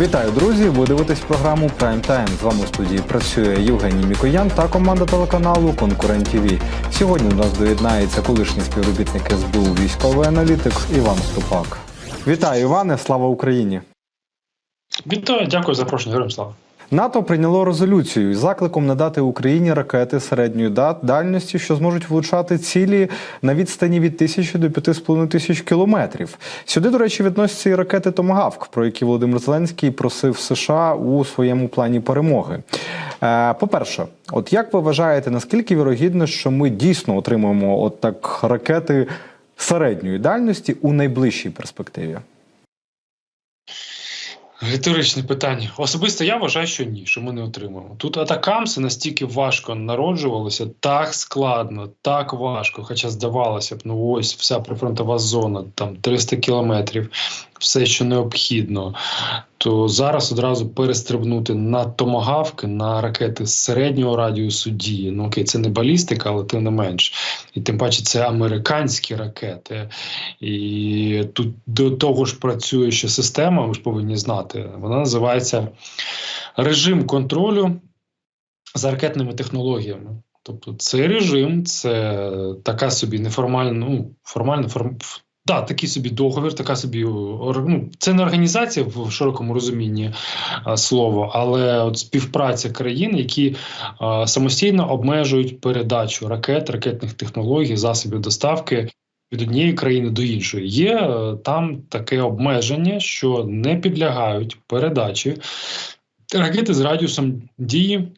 Вітаю, друзі! Ви дивитесь програму Prime Time. З вами у студії працює Євгеній Мікоян та команда телеканалу Конкурент ТВ. Сьогодні до нас доєднається колишній співробітник СБУ військовий аналітик Іван Ступак. Вітаю, Іване! Слава Україні! Вітаю, дякую за запрошення. Героям слава. НАТО прийняло резолюцію із закликом надати Україні ракети середньої да- дальності, що зможуть влучати цілі на відстані від тисячі до п'яти з половиною тисяч кілометрів. Сюди, до речі, відносяться і ракети Томагавк, про які Володимир Зеленський просив США у своєму плані перемоги. Е, По-перше, от як ви вважаєте, наскільки вірогідно, що ми дійсно отримаємо от так ракети середньої дальності у найближчій перспективі? Риторичне питання. Особисто я вважаю, що ні, що ми не отримаємо. Тут атакамси настільки важко народжувалися, так складно, так важко. Хоча здавалося б, ну ось вся прифронтова зона, там 300 кілометрів, все, що необхідно. То зараз одразу перестрибнути на томагавки, на ракети середнього радіусу дії. Ну окей, це не балістика, але тим не менш. І тим паче це американські ракети. І тут до того ж працює ще система, ви ж повинні знати. Вона називається режим контролю за ракетними технологіями. Тобто цей режим це така собі неформальна, ну формальна форм. Да, такий собі договір, така собі ну, це не організація в широкому розумінні а, слова, але от співпраця країн, які а, самостійно обмежують передачу ракет, ракетних технологій, засобів доставки від однієї країни до іншої. Є е, там таке обмеження, що не підлягають передачі ракети з радіусом дії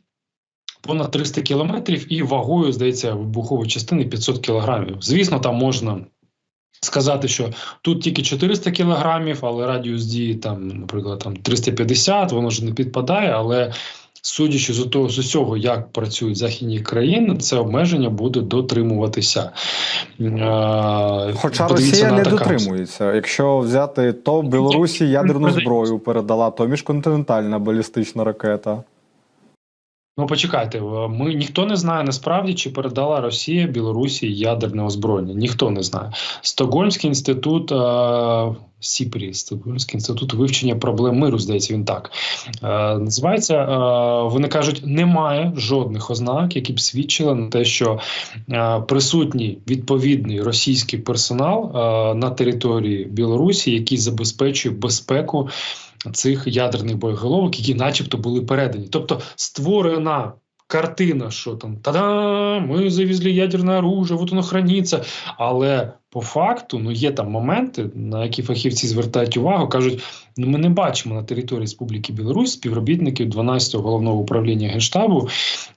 понад 300 кілометрів і вагою, здається, вибухової частини 500 кілограмів. Звісно, там можна. Сказати, що тут тільки 400 кілограмів, але радіус дії там, наприклад, там 350, воно ж не підпадає. Але судячи з того з усього, як працюють західні країни, це обмеження буде дотримуватися. Хоча подивіться Росія не атакамс. дотримується. Якщо взяти, то Білорусі ядерну зброю передала, то міжконтинентальна балістична ракета. Ну, почекайте, е, ми ніхто не знає насправді, чи передала Росія Білорусі ядерне озброєння. Ніхто не знає. Стокгольмський інститут е, СІПРІ, Стокгольмський інститут вивчення проблем миру, здається, він так е, називається. Е, вони кажуть, немає жодних ознак, які б свідчили на те, що е, присутній відповідний російський персонал е, на території Білорусі, який забезпечує безпеку цих ядерних боєголовок, які, начебто, були передані. Тобто створена картина, що там та-да, ми завезли ядерне оружие, от воно храниться. Але по факту ну є там моменти, на які фахівці звертають увагу, кажуть: ну ми не бачимо на території Республіки Білорусь співробітників 12-го головного управління генштабу,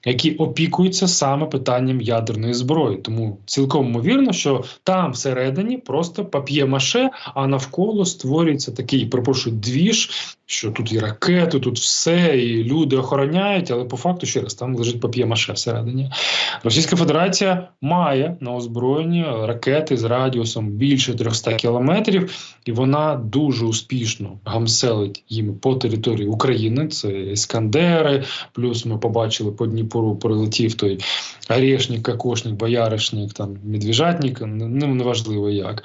які опікуються саме питанням ядерної зброї. Тому цілком ймовірно, що там всередині просто пап'є-маше, а навколо створюється такий, перепрошую, двіж, що тут і ракети, тут все, і люди охороняють, але по факту ще раз там лежить пап'є-маше всередині. Російська Федерація має на озброєнні ракети з радіусом більше 300 кілометрів, і вона дуже успішно гамселить їм по території України. Це іскандери. Плюс ми побачили по Дніпру прилетів той Орешник, Кокошник, Бояришник, там Медвіжатник, ну неважливо як.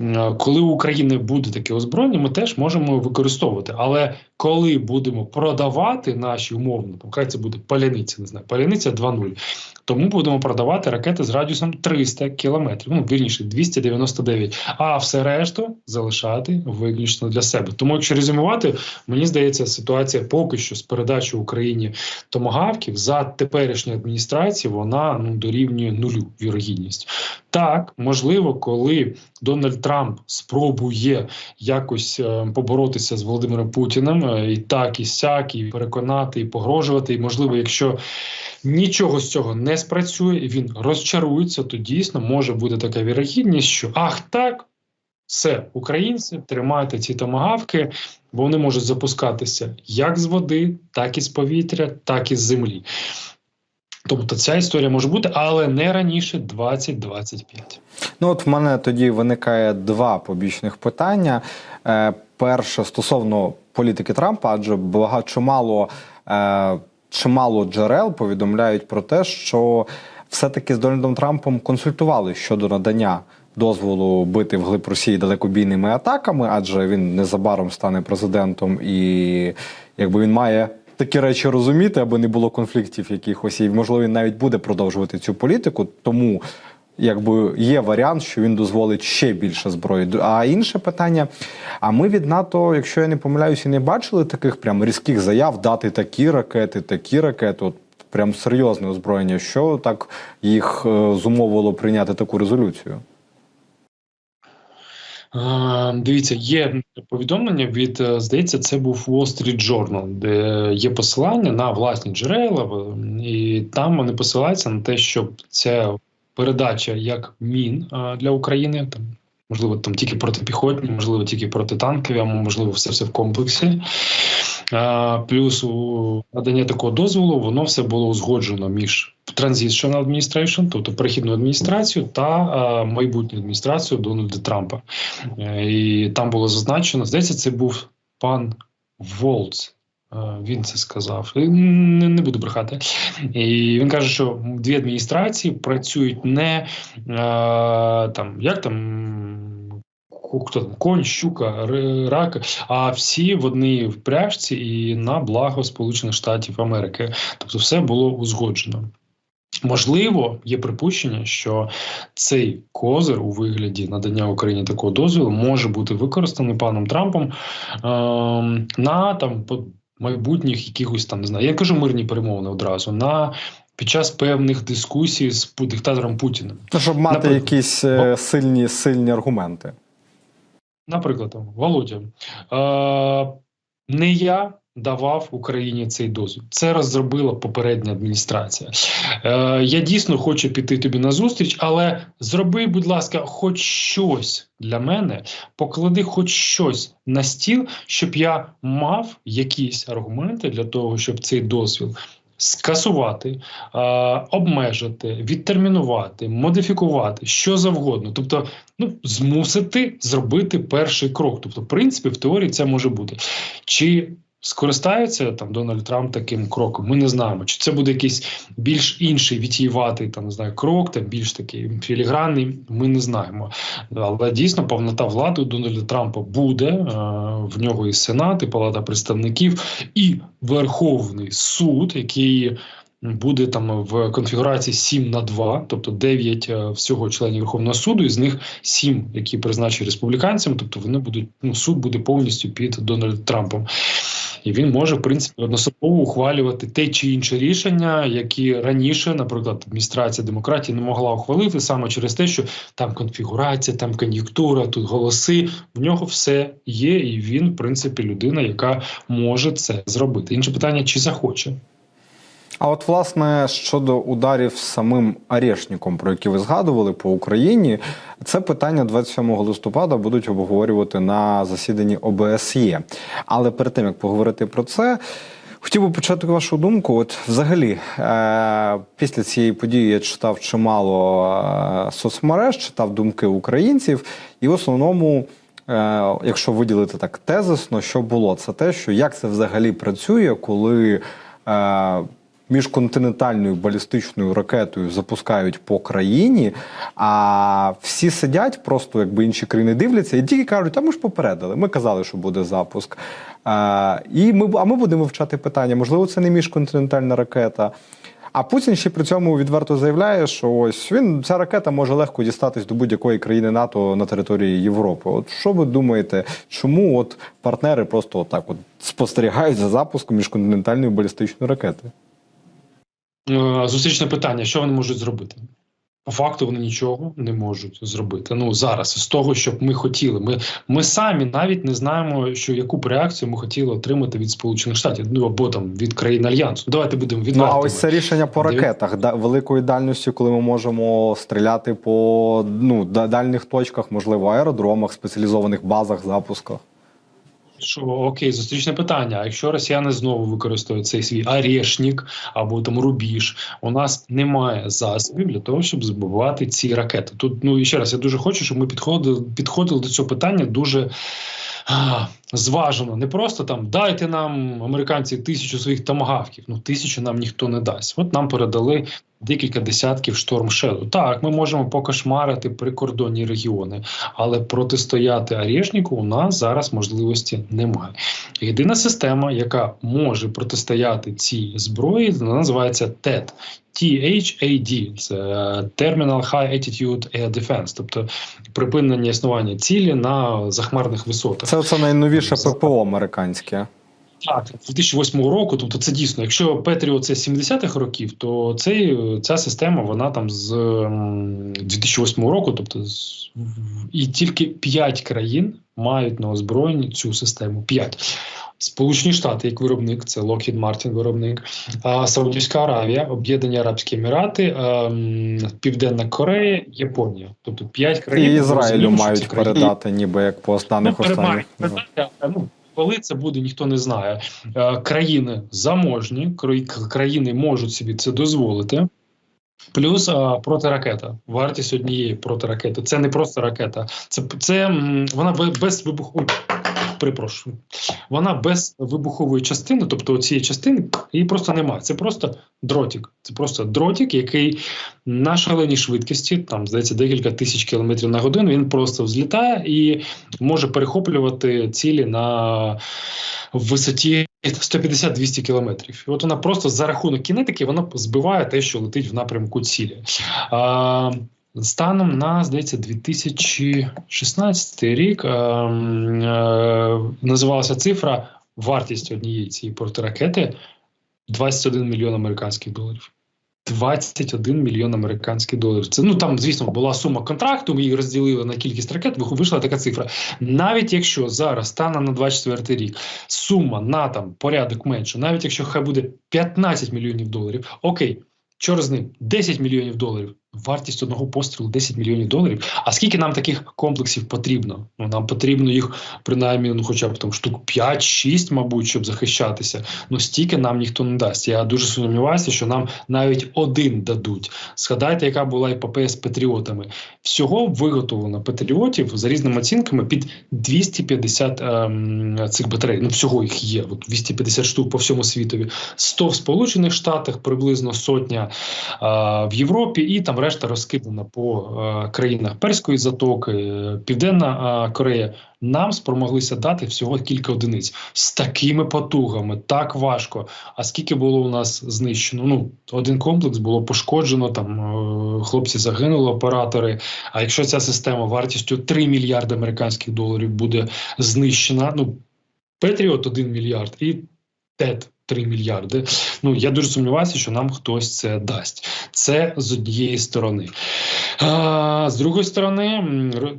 Е, Коли у України буде таке озброєння, ми теж можемо використовувати. Але коли будемо продавати наші умовно, хай це буде паляниця, не знаю, паляниця 2.0, тому будемо продавати ракети з радіусом 300 кілометрів, ну вірніше 299, а все решту залишати виключно для себе. Тому, якщо резюмувати, мені здається, ситуація поки що з передачою Україні томагавків за теперішньої адміністрації вона ну дорівнює нулю вірогідність. Так, можливо, коли Дональд Трамп спробує якось е, поборотися з Володимиром Путіним, е, і так, і сяк, і переконати, і погрожувати. І можливо, якщо нічого з цього не спрацює, і він розчарується, то дійсно може бути така вірогідність, що ах так. Все, українці, тримайте ці томагавки, бо вони можуть запускатися як з води, так і з повітря, так і з землі. Тобто ця історія може бути, але не раніше 2025. Ну, от в мене тоді виникає два побічних питання. Е, перше стосовно політики Трампа, адже багато чимало, е, чимало джерел повідомляють про те, що все-таки з Дональдом Трампом консультували щодо надання дозволу бити вглиб Росії далекобійними атаками, адже він незабаром стане президентом, і якби він має такі речі розуміти, аби не було конфліктів якихось, і можливо він навіть буде продовжувати цю політику. Тому якби є варіант, що він дозволить ще більше зброї. А інше питання: а ми від НАТО, якщо я не помиляюся, не бачили таких прям різких заяв дати такі ракети, такі ракети. От прям серйозне озброєння. Що так їх е, зумовило прийняти таку резолюцію? Дивіться, є повідомлення від, е, здається, це був Wall Street Journal, де є посилання на власні джерела, і там вони посилаються на те, що ця передача як мін е, для України, там, можливо, там тільки протипіхотні, можливо, тільки протитанкові, а можливо, все все в комплексі. Е, Плюс у надання такого дозволу воно все було узгоджено між Transition Administration, тобто перехідну адміністрацію, та е, майбутню адміністрацію Дональда Трампа. Е, І там було зазначено, здається, це був пан Волц. Е, Він це сказав. Не, не буду брехати. І він каже, що дві адміністрації працюють не там, як там. Хто там конь, щука, рак, а всі в одній впряжці і на благо Сполучених Штатів Америки. Тобто, все було узгоджено. Можливо, є припущення, що цей козир у вигляді надання Україні такого дозволу може бути використаний паном Трампом ем, на там по- майбутніх якихось там не знаю. Я кажу мирні перемовини одразу на під час певних дискусій з диктатором Путіним. Ну, щоб мати Наприклад. якісь е, сильні, сильні аргументи. Наприклад, Володя, е, не я давав Україні цей дозвіл. Це розробила попередня адміністрація. Е, я дійсно хочу піти тобі на зустріч, але зроби, будь ласка, хоч щось для мене, поклади хоч щось на стіл, щоб я мав якісь аргументи для того, щоб цей дозвіл. Скасувати, е, обмежити, відтермінувати, модифікувати що завгодно, тобто ну, змусити зробити перший крок. Тобто, в принципі, в теорії це може бути. Чи скористається там Дональд Трамп таким кроком? Ми не знаємо. Чи це буде якийсь більш інший вітіюватий там не знаю, крок, там більш такий філігранний? Ми не знаємо. Але дійсно повнота влади у Дональда Трампа буде. Е, В нього і Сенат, і Палата представників, і Верховний суд, який буде там в конфігурації 7 на 2, тобто 9 е, всього членів Верховного суду, із них 7, які призначені республіканцями, тобто вони будуть ну, суд буде повністю під Дональдом Трампом. І він може, в принципі, одностопово ухвалювати те чи інше рішення, які раніше, наприклад, адміністрація демократії не могла ухвалити саме через те, що там конфігурація, там кон'юнктура, тут голоси. В нього все є, і він, в принципі, людина, яка може це зробити. Інше питання, чи захоче. А от, власне, щодо ударів самим Арешніком, про які ви згадували по Україні, це питання 27 листопада будуть обговорювати на засіданні ОБСЄ. Але перед тим як поговорити про це. Хотів би почати вашу думку. От, взагалі, е- після цієї події я читав чимало е- соцмереж, читав думки українців, і в основному, е- якщо виділити так тезисно, що було, це те, що як це взагалі працює, коли. Е- міжконтинентальною балістичною ракетою запускають по країні, а всі сидять, просто якби інші країни дивляться і тільки кажуть, а ми ж попередили. Ми казали, що буде запуск. А, і ми, а ми будемо вивчати питання. Можливо, це не міжконтинентальна ракета. А Путін ще при цьому відверто заявляє, що ось він ця ракета може легко дістатись до будь-якої країни НАТО на території Європи. От що ви думаєте, чому от партнери просто отак от спостерігають за запуском міжконтинентальної балістичної ракети? Е, Зустрічне питання: що вони можуть зробити? По факту вони нічого не можуть зробити. Ну зараз з того, щоб ми хотіли. Ми ми самі навіть не знаємо, що яку б реакцію ми хотіли отримати від Сполучених Штатів, ну або там від країн альянсу. Давайте будемо Ну а ось це рішення по ракетах да, великої дальності, коли ми можемо стріляти по ну да- дальних точках, можливо, аеродромах, спеціалізованих базах, запусках. Що окей, зустрічне питання. А якщо росіяни знову використовують цей свій арешник або там рубіж, у нас немає засобів для того, щоб збивати ці ракети. Тут ну і ще раз я дуже хочу, щоб ми підходили, підходили до цього питання дуже зважено, не просто там дайте нам американці тисячу своїх томагавків. Ну тисячу нам ніхто не дасть. От нам передали декілька десятків шторм Shadow. Так, ми можемо покошмарити прикордонні регіони, але протистояти Арєшніку у нас зараз можливості немає. Єдина система, яка може протистояти цій зброї, вона називається TED. THAD – це е, Terminal High Altitude Air Defense, тобто припинення існування цілі на захмарних висотах. Це оце найновіше ППО американське. Так, 2008 року, тобто це дійсно, якщо Петріо це 70-х років, то цей, ця система вона там з 2008 року, тобто з, і тільки 5 країн мають на озброєнні цю систему. 5. Сполучені Штати як виробник, це Lockheed Martin виробник, а Саудівська Аравія, Об'єднані Арабські Емірати, ем, Південна Корея, Японія. Тобто 5 країн І Ізраїлю мають передати, ніби як по останніх Ну, останніх. Питання, ну, коли це буде, ніхто не знає. Е, Країни заможні, кра- країни можуть собі це дозволити. Плюс а, протиракета. Вартість однієї протиракети. Це не просто ракета. Це, це вона бе- без вибуху. Перепрошую. Вона без вибухової частини, тобто цієї частини, її просто немає. Це просто дротик. Це просто дротик, який на шаленій швидкості, там здається, декілька тисяч кілометрів на годину. Він просто взлітає і може перехоплювати цілі на висоті 150-200 кілометрів. І от вона просто за рахунок кінетики вона збиває те, що летить в напрямку цілі. А, Станом на здається 2016 рік е, е, називалася цифра вартість однієї цієї протиракети 21 мільйон американських доларів. 21 мільйон американських доларів. Це ну там, звісно, була сума контракту. Ми її розділили на кількість ракет. Вийшла така цифра. Навіть якщо зараз станом на 24 рік сума на там порядок менше, навіть якщо хай буде 15 мільйонів доларів, окей, чор з ним 10 мільйонів доларів. Вартість одного пострілу 10 мільйонів доларів. А скільки нам таких комплексів потрібно? Ну нам потрібно їх принаймні, ну хоча б там штук 5-6, мабуть, щоб захищатися. Ну стільки нам ніхто не дасть. Я дуже сумніваюся, що нам навіть один дадуть. Згадайте, яка була епопея з патріотами. Всього виготовлено патріотів за різними оцінками під 250 ем, цих батарей. Ну всього їх є. От 250 штук по всьому світові. 100 в Сполучених Штатах, приблизно сотня е, в Європі, і там решта розкидана по е, країнах Перської затоки, е, Південна е, Корея. Нам спромоглися дати всього кілька одиниць з такими потугами, так важко. А скільки було у нас знищено? Ну один комплекс було пошкоджено. Там хлопці загинули, оператори. А якщо ця система вартістю 3 мільярди американських доларів буде знищена, ну Петріот 1 мільярд і ТЕТ 3 мільярди. Ну я дуже сумніваюся, що нам хтось це дасть. Це з однієї сторони. А, з другої сторони,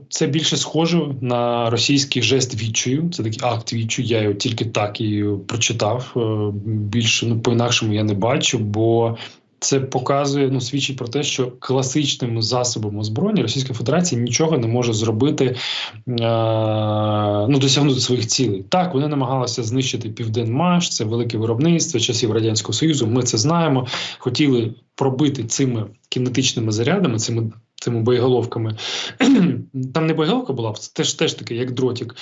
це більше схоже на російський жест відчаю. Це такий акт відчаю. Я його тільки так і прочитав. Е, Більше ну по-інакшому я не бачу, бо це показує, ну свідчить про те, що класичним засобом озброєння Російська Федерація нічого не може зробити, е, ну досягнути своїх цілей. Так, вони намагалися знищити Південмаш, це велике виробництво часів радянського союзу. Ми це знаємо. Хотіли пробити цими кінетичними зарядами, цими. Цими боєголовками там не боєголовка була, це теж теж таке, як дротик.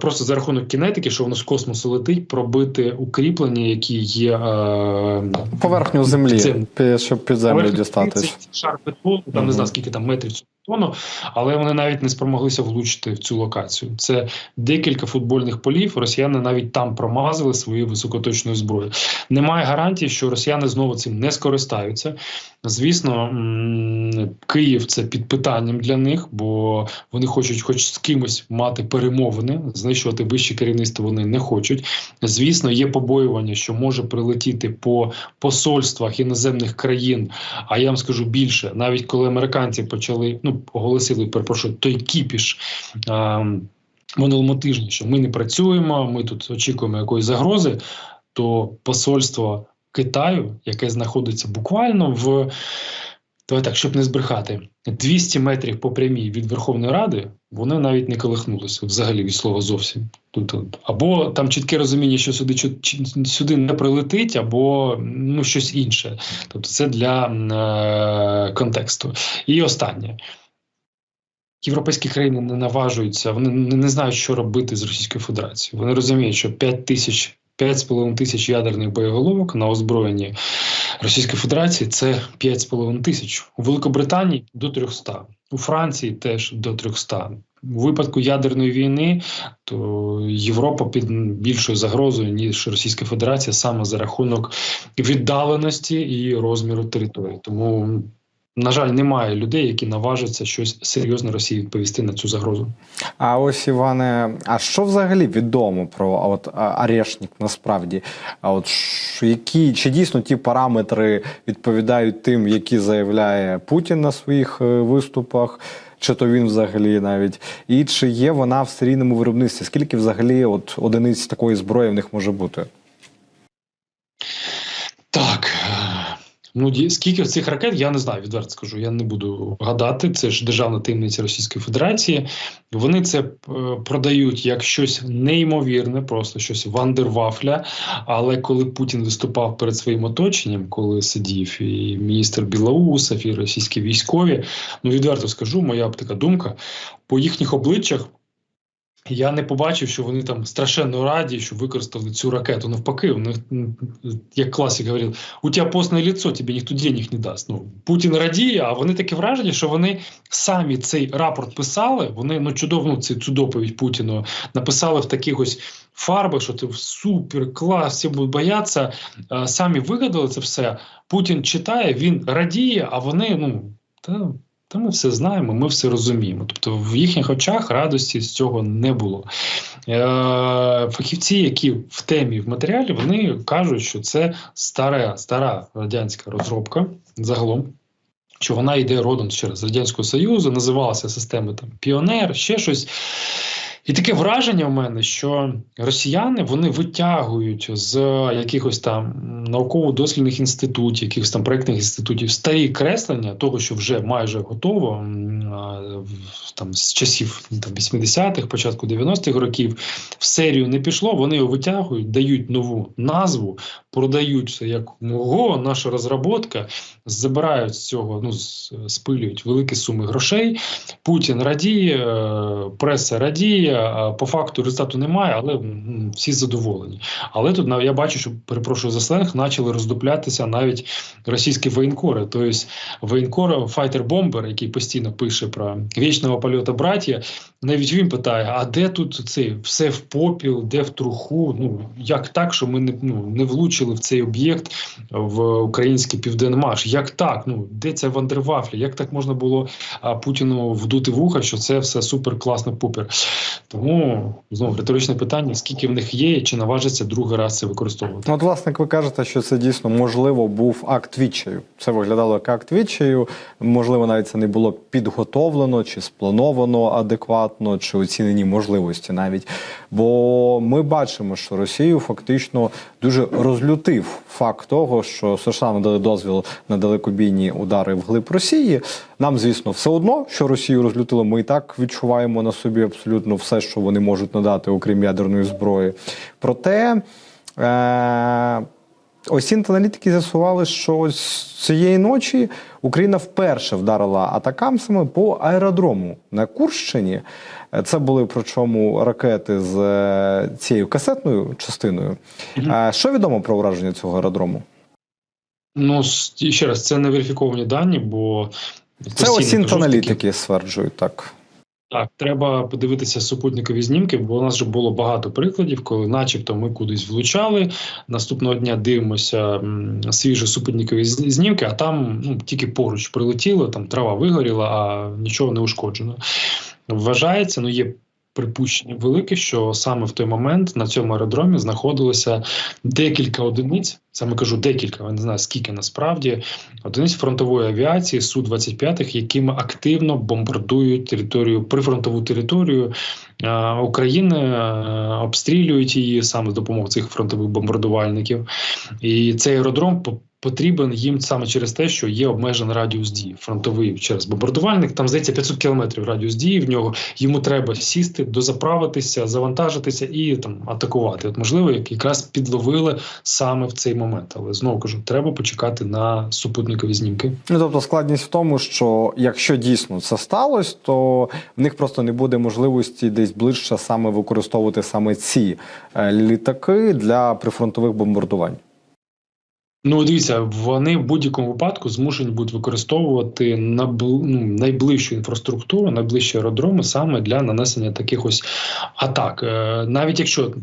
Просто за рахунок кінетики, що воно з космосу летить, пробити укріплення, які є Поверхню землі, Це- щоб під землю дістатись. Шар бетону, там Мгм. не знаю скільки там метрів цього бетону, але вони навіть не спромоглися влучити в цю локацію. Це декілька футбольних полів. Росіяни навіть там промазали свою високоточною зброю. Немає гарантії, що росіяни знову цим не скористаються. Звісно, м, Київ це під питанням для них, бо вони хочуть, хоч з кимось мати перемовини, знищувати вище керівництво вони не хочуть. Звісно, є побоювання, що може прилетіти по посольствах іноземних країн. А я вам скажу більше, навіть коли американці почали ну оголосили, перепрошую, той кіпіш. А, минулому тижні, що ми не працюємо, ми тут очікуємо якоїсь загрози, то посольство Китаю, яке знаходиться буквально в давай так, щоб не збрехати, 200 метрів по прямій від Верховної Ради, вони навіть не колихнулися взагалі від слова зовсім. Тобто, або там чітке розуміння, що сюди сюди не прилетить, або ну щось інше. Тобто, це для е, контексту. І останнє. європейські країни не наважуються, вони не знають, що робити з Російською Федерацією. Вони розуміють, що 5 тисяч. 5,5 тисяч ядерних боєголовок на озброєнні Російської Федерації це 5,5 тисяч. У Великобританії до 300, у Франції теж до 300. У випадку ядерної війни то Європа під більшою загрозою ніж Російська Федерація саме за рахунок віддаленості і розміру території. Тому, на жаль, немає людей, які наважаться щось серйозно Росії відповісти на цю загрозу. А ось Іване, а що взагалі відомо про от а, Арешник насправді? А от які чи дійсно ті параметри відповідають тим, які заявляє Путін на своїх е, виступах? Чи то він взагалі навіть і чи є вона в серійному виробництві? Скільки взагалі от одиниць такої зброї в них може бути? Так. Ну, скільки цих ракет, я не знаю, відверто скажу. Я не буду гадати. Це ж державна таємниця Російської Федерації. Вони це е, продають як щось неймовірне, просто щось вандервафля. Але коли Путін виступав перед своїм оточенням, коли сидів і міністр Білоусов, і російські військові, ну відверто скажу, моя така думка, по їхніх обличчях. Я не побачив, що вони там страшенно раді, що використали цю ракету. Навпаки, у них, як класик говорив, у тебе постне лицо, тобі ніхто денег не дасть. Ну, Путін радіє, а вони таке враження, що вони самі цей рапорт писали. Вони ну чудово ну, цю, цю доповідь Путіну написали в таких ось фарбах, що ти супер, клас, всі будуть боятися. Е, Самі вигадали це все. Путін читає, він радіє, а вони ну та. Та ми все знаємо, ми все розуміємо. Тобто в їхніх очах радості з цього не було. Е, фахівці, які в темі в матеріалі, вони кажуть, що це стара, стара радянська розробка загалом. Що вона йде родом через Радянського Союзу, називалася система там Піонер, ще щось. І таке враження в мене, що росіяни вони витягують з якихось там науково-дослідних інститутів, якихось там проєктних інститутів старі креслення того, що вже майже готово там з часів там 80-х, початку 90-х років в серію не пішло. Вони його витягують, дають нову назву, продають як ого, наша розробка, забирають з цього, ну спилюють великі суми грошей. Путін радіє, е, преса радіє. По факту результату немає, але всі задоволені. Але тут я бачу, що перепрошую за сленг, почали роздуплятися навіть російські воєнкори. Тобто воєнкор файтер бомбер, який постійно пише про вічного польоту браття, навіть він питає: а де тут цей все в попіл, де в труху? Ну як так, що ми не, ну, не влучили в цей об'єкт в український південмаш? Як так? Ну де ця вандервафля? Як так можна було Путіну вдути вуха, що це все супер класно пупер? Тому знову риторичне питання: скільки в них є, чи наважиться другий раз це використовувати? Ну, от, власне, ви кажете, що це дійсно можливо був акт відчаю. Це виглядало як акт відчаю. Можливо, навіть це не було підготовлено чи сплановано адекватно, чи оцінені можливості навіть. Бо ми бачимо, що Росію фактично дуже розлютив факт того, що США надали дозвіл на далекобійні удари вглиб Росії. Нам, звісно, все одно, що Росію розлютило, ми і так відчуваємо на собі абсолютно все, що вони можуть надати, окрім ядерної зброї. Проте. Е- Ось аналітики з'ясували, що ось цієї ночі Україна вперше вдарила атакамсами по аеродрому на Курщині. Це були причому ракети з е, цією касетною частиною. Е, Що відомо про враження цього аеродрому? Ну ще раз, це не верифіковані дані, бо Це такі- аналітики стверджують так. Так, треба подивитися супутникові знімки, бо у нас вже було багато прикладів, коли, начебто, ми кудись влучали. Наступного дня дивимося свіжі супутникові знімки, а там ну, тільки поруч прилетіло, там трава вигоріла, а нічого не ушкоджено. Вважається, ну є припущення велике, що саме в той момент на цьому аеродромі знаходилося декілька одиниць. Саме кажу декілька, я не знаю скільки насправді одиниць фронтової авіації су 25 якими активно бомбардують територію прифронтову територію е, України, е, обстрілюють її саме з допомогою цих фронтових бомбардувальників. І цей аеродром потрібен їм саме через те, що є обмежений радіус дії фронтовий через бомбардувальник. Там здається 500 кілометрів радіус дії. В нього йому треба сісти, дозаправитися, завантажитися і там атакувати. От можливо, як якраз підловили саме в цей момент. Але знову кажу, треба почекати на супутникові знімки. Ну, тобто складність в тому, що якщо дійсно це сталося, то в них просто не буде можливості десь ближче саме використовувати саме ці е, літаки для прифронтових бомбардувань. Ну, дивіться, вони в будь-якому випадку змушені будуть використовувати ну, найближчу інфраструктуру, найближчі аеродроми саме для нанесення таких ось атак. Е, навіть якщо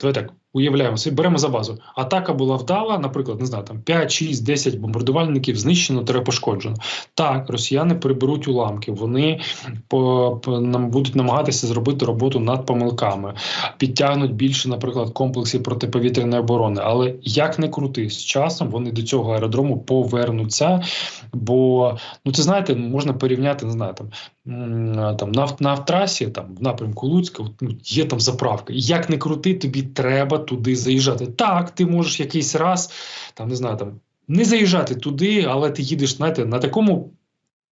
давай так уявляємо собі, беремо за базу. Атака була вдала, наприклад, не знаю, там 5, 6, 10 бомбардувальників знищено та пошкоджено. Так, росіяни приберуть уламки, вони по, по нам будуть намагатися зробити роботу над помилками, підтягнуть більше, наприклад, комплексів протиповітряної оборони. Але як не крути, з часом вони до цього аеродрому повернуться. Бо ну це знаєте, можна порівняти, не знаю, там там на, на трасі, там в напрямку Луцька, ну, є там заправка. Як не крути, тобі треба туди заїжджати. Так, ти можеш якийсь раз там не знаю, там не заїжджати туди, але ти їдеш, знаєте, на такому.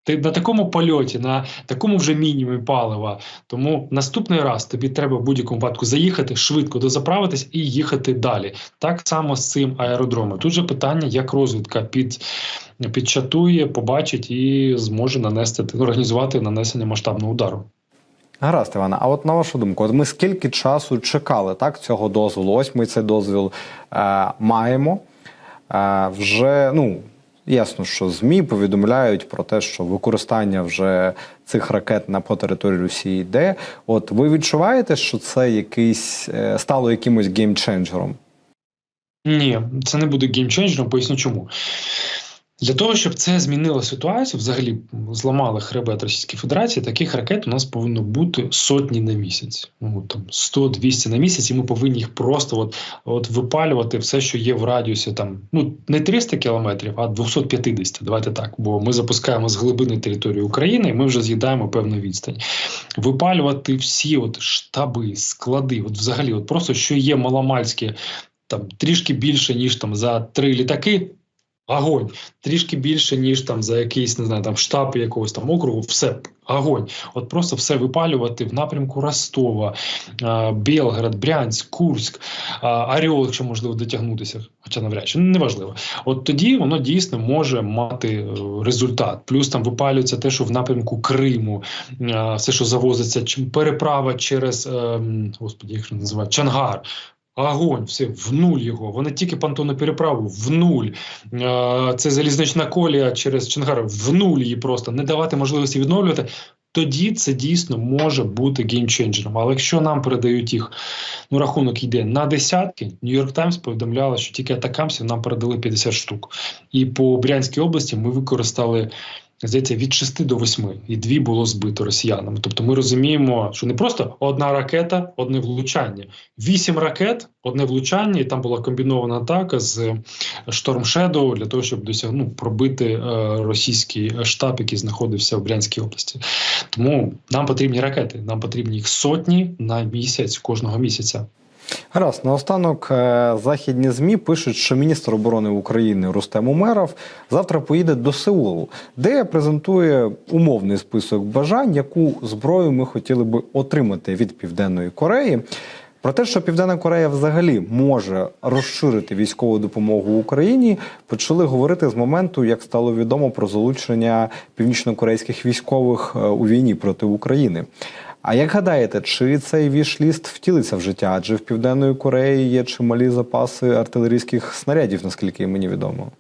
Ти на такому польоті, на такому вже мінімумі палива. Тому наступний раз тобі треба в будь-якому випадку заїхати, швидко дозаправитись і їхати далі. Так само з цим аеродромом. Тут же питання, як розвідка під, підчатує, побачить і зможе нанести організувати нанесення масштабного удару. Гаразд, Івана, а от на вашу думку, от ми скільки часу чекали так, цього дозволу? Ось ми цей дозвіл е, маємо. Е, вже, ну, ясно, що ЗМІ повідомляють про те, що використання вже цих ракет на по території Росії йде. От ви відчуваєте, що це якийсь е, стало якимось геймченджером? Ні, це не буде геймченджером, поясню чому. Для того, щоб це змінило ситуацію, взагалі зламали хребет Російської Федерації, таких ракет у нас повинно бути сотні на місяць. Ну там 100-200 на місяць, і ми повинні їх просто от, от випалювати все, що є в радіусі там ну не 300 кілометрів, а 250, Давайте так. Бо ми запускаємо з глибини території України, і ми вже з'їдаємо певну відстань. Випалювати всі от штаби, склади, от взагалі, от просто що є маломальське, там трішки більше ніж там за три літаки. Огонь трішки більше, ніж там за якийсь не знаю, там штаб якогось там округу, все огонь. От просто все випалювати в напрямку Ростова, а, Белград, Брянськ, Курськ, Орел, якщо можливо дотягнутися, хоча навряд чи ну, неважливо. От тоді воно дійсно може мати е, результат. Плюс там випалюється те, що в напрямку Криму, все, що завозиться, переправа через ем, господі, як називають Чангар. Огонь, все в нуль його. Вони тільки понтонну переправу в нуль. Е, Це залізнична колія через Чонгар в нуль її просто не давати можливості відновлювати. Тоді це дійсно може бути геймченджером. Але якщо нам передають їх, ну рахунок йде на десятки. Нью-Йорк Таймс повідомляла, що тільки атакамсів нам передали 50 штук. І по Брянській області ми використали. Здається, від 6 до 8, і дві було збито росіянами. Тобто ми розуміємо, що не просто одна ракета, одне влучання. Вісім ракет, одне влучання, і там була комбінована атака з Storm Shadow для того, щоб досягну пробити е, російський штаб, який знаходився в Брянській області. Тому нам потрібні ракети. Нам потрібні їх сотні на місяць кожного місяця. Гаразд, наостанок е, західні змі пишуть, що міністр оборони України Рустем Умеров завтра поїде до Сеулу, де презентує умовний список бажань, яку зброю ми хотіли би отримати від Південної Кореї. Про те, що Південна Корея взагалі може розширити військову допомогу Україні, почали говорити з моменту, як стало відомо про залучення північнокорейських військових е, у війні проти України. А як гадаєте, чи цей вішліст втілиться в життя? Адже в Південної Кореї є чималі запаси артилерійських снарядів, наскільки мені відомо.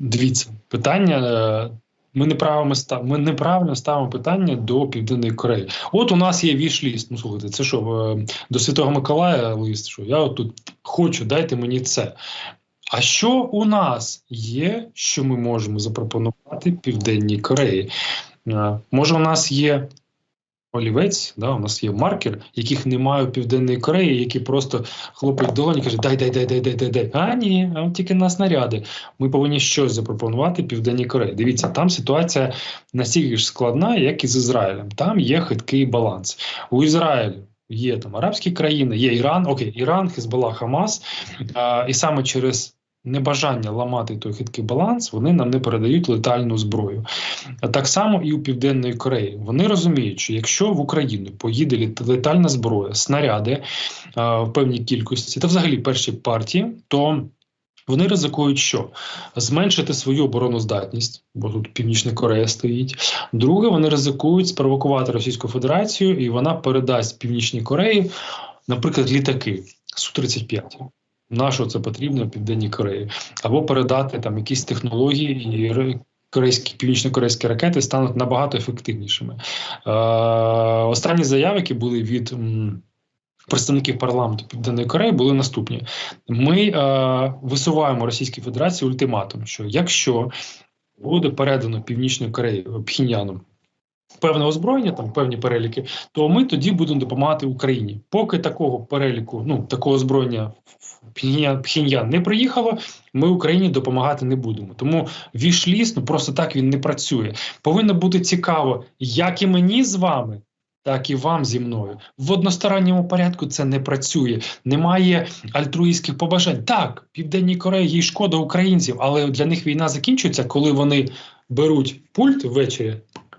Дивіться, питання. е, Ми неправильно став, ми неправильно ставимо питання до Південної Кореї. От у нас є віш-ліст. Ну слухайте, це що е, до Святого Миколая лист? Що я от тут хочу, дайте мені це. А що у нас є, що ми можемо запропонувати Південній Кореї? Е, Може, у нас є олівець, да, у нас є маркер, яких немає у Південної Кореї, які просто хлопають в долоні і кажуть, дай, дай, дай, дай, дай, дай, дай. А ні, а тільки на снаряди. Ми повинні щось запропонувати Південній Кореї. Дивіться, там ситуація настільки ж складна, як і з Ізраїлем. Там є хиткий баланс. У Ізраїлі Є там арабські країни, є Іран, окей, Іран, Хезбалла, Хамас, а, і саме через небажання ламати той хиткий баланс, вони нам не передають летальну зброю. Так само і у Південної Кореї. Вони розуміють, що якщо в Україну поїде летальна зброя, снаряди а, в певній кількості, та взагалі перші партії, то вони ризикують, що зменшити свою обороноздатність, бо тут Північна Корея стоїть. Друге, вони ризикують спровокувати Російську Федерацію, і вона передасть Північній Кореї, наприклад, літаки Су-35. На що це потрібно Південній Кореї? Або передати там якісь технології і ре- корейські північно-корейські ракети стануть набагато ефективнішими. Е, останні заяви, які були від. м, Представників парламенту Південної Кореї були наступні: ми е, висуваємо Російській Федерації ультиматум, що якщо буде передано Північної Кореї Пхіньяном певне озброєння, там певні переліки, то ми тоді будемо допомагати Україні. Поки такого переліку, ну такого озброєння Пхіньян не приїхало, ми Україні допомагати не будемо. Тому вішліс, ну просто так він не працює. Повинно бути цікаво, як і мені з вами. Так і вам зі мною в односторонньому порядку це не працює. Немає альтруїстських побажань. Так, південній Кореї їй шкода українців, але для них війна закінчується, коли вони беруть пульт ввечері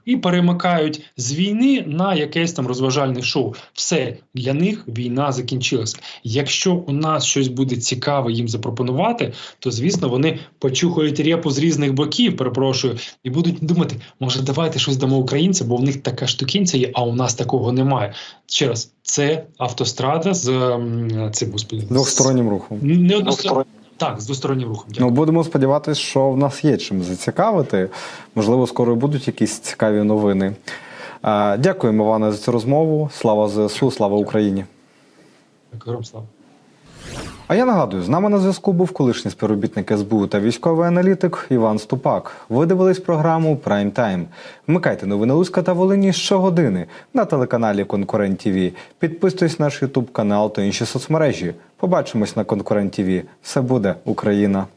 і перемикають з війни на якесь там розважальне шоу. Все для них війна закінчилася. Якщо у нас щось буде цікаве їм запропонувати, то звісно вони почухають репу з різних боків, перепрошую, і будуть думати, може, давайте щось дамо українцям, бо в них така штукінця є, а у нас такого немає. Ще раз, це автострада з ем, цим господи, Двохстороннім рухом. не одностороннім. Так, з двостороннім рухом. Ну, будемо сподіватися, що в нас є чим зацікавити. Можливо, скоро будуть якісь цікаві новини. А, Дякуємо, Іване, за цю розмову. Слава ЗСУ, слава Україні. Героям слава. А я нагадую, з нами на зв'язку був колишній співробітник СБУ та військовий аналітик Іван Ступак. Ви дивились програму Прайм Тайм. Вмикайте новини Луцька та Волині щогодини на телеканалі Конкурент ТВ. Підписуйтесь на наш Ютуб канал та інші соцмережі. Побачимось на Конкурент ТВ. Все буде Україна.